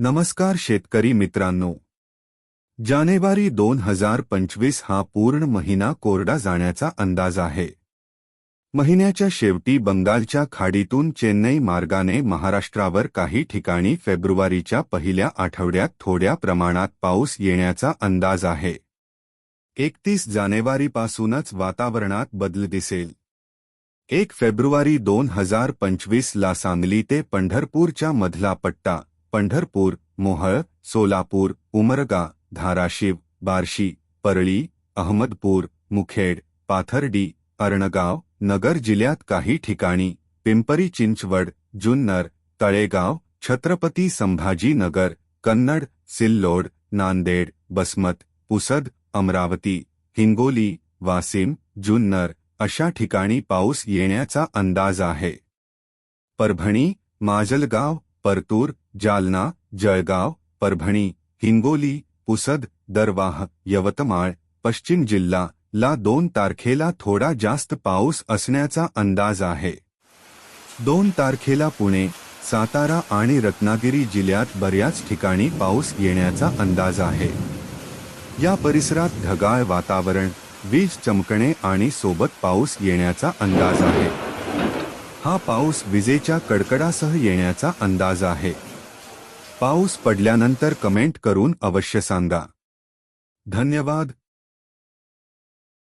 नमस्कार शेतकरी मित्रांनो. जानेवारी दोन हजार पंचवीस हा पूर्ण महिना कोरडा जाण्याचा अंदाज आहे. महिन्याच्या शेवटी बंगालच्या खाडीतून चेन्नई मार्गाने महाराष्ट्रावर काही ठिकाणी फेब्रुवारीच्या पहिल्या आठवड्यात थोड्या प्रमाणात पाऊस येण्याचा अंदाज आहे. एकतीस जानेवारीपासूनच वातावरणात बदल दिसेल. एक फेब्रुवारी दोन हजार पंचवीस ला सांगली ते पंढरपूरच्या मधला पट्टा पंढरपूर मोहळ सोलापूर उमरगा धाराशिव बार्शी परळी अहमदपूर मुखेड पाथर्डी अर्णगाव नगर जिल्ह्यात काही ठिकाणी पिंपरी चिंचवड जुन्नर तळेगाव छत्रपती संभाजीनगर कन्नड सिल्लोड नांदेड बसमत पुसद अमरावती हिंगोली वासिम जुन्नर अशा ठिकाणी पाऊस येण्याचा अंदाज आहे. परभणी माजलगाव परतूर जालना जळगाव परभणी हिंगोली पुसद दरवाह यवतमाळ पश्चिम जिल्हा ला दोन तारखेला थोडा जास्त पाऊस असण्याचा अंदाज आहे. दोन तारखेला पुणे सातारा आणि रत्नागिरी जिल्ह्यात बऱ्याच ठिकाणी पाऊस येण्याचा अंदाज आहे. या परिसरात ढगाळ वातावरण वीज चमकणे आणि सोबत पाऊस येण्याचा अंदाज आहे. हा पाऊस विजेच्या कडकडासह येण्याचा अंदाज आहे. पाऊस पडल्यानंतर कमेंट करून अवश्य सांगा. धन्यवाद.